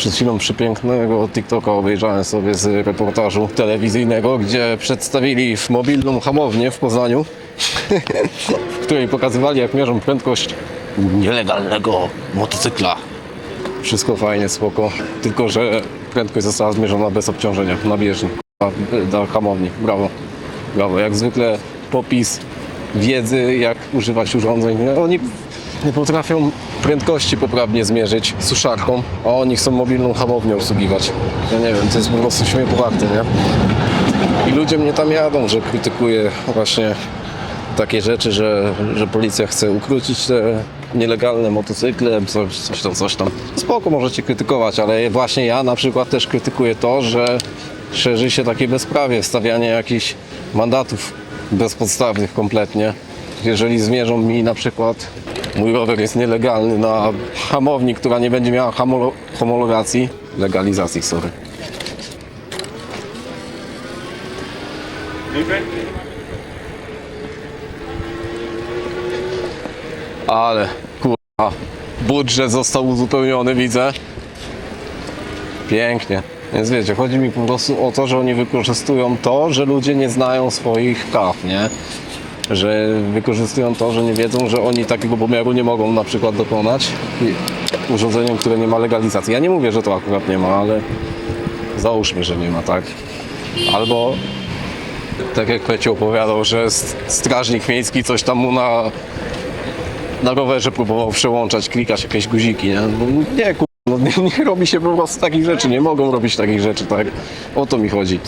Przed chwilą przepięknego TikToka obejrzałem sobie z reportażu telewizyjnego, gdzie przedstawili w mobilną hamownię w Poznaniu, w której pokazywali jak mierzą prędkość nielegalnego motocykla. Wszystko fajnie, spoko, tylko że prędkość została zmierzona bez obciążenia na bieżni. Do hamowni, brawo. Brawo, jak zwykle popis wiedzy, jak używać urządzeń. Oni nie potrafią prędkości poprawnie zmierzyć suszarką, a oni chcą mobilną hamownię obsługiwać. Ja nie wiem, to jest po prostu śmiechu warte, nie? I ludzie mnie tam jadą, że krytykuję właśnie takie rzeczy, że, że policja chce ukrócić te nielegalne motocykle, coś, coś tam, coś tam. Spoko, możecie krytykować, ale właśnie ja na przykład też krytykuję to, że szerzy się takie bezprawie, stawianie jakichś mandatów bezpodstawnych kompletnie. Jeżeli zmierzą mi na przykład mój rower jest nielegalny na hamowni, która nie będzie miała homolo- homologacji, legalizacji, sorry. Ale kurwa, budżet został uzupełniony, widzę. Pięknie. Więc wiecie, chodzi mi po prostu o to, że oni wykorzystują to, że ludzie nie znają swoich praw, nie? Że wykorzystują to, że nie wiedzą, że oni takiego pomiaru nie mogą na przykład dokonać urządzeniem, które nie ma legalizacji. Ja nie mówię, że to akurat nie ma, ale załóżmy, że nie ma, tak? Albo tak jak Pecie opowiadał, że strażnik miejski coś tam mu na na rowerze próbował przełączać, klikać jakieś guziki, nie? No, nie, ku... no, nie, nie robi się po prostu takich rzeczy, nie mogą robić takich rzeczy, tak? O to mi chodzi.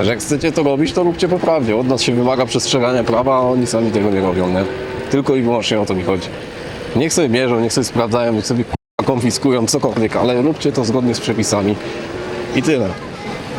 Że jak chcecie to robić, to róbcie poprawnie. Od nas się wymaga przestrzegania prawa, a oni sami tego nie robią, nie? Tylko i wyłącznie o to mi chodzi. Niech sobie mierzą, niech sobie sprawdzają, niech sobie konfiskują cokolwiek, ale róbcie to zgodnie z przepisami. I tyle.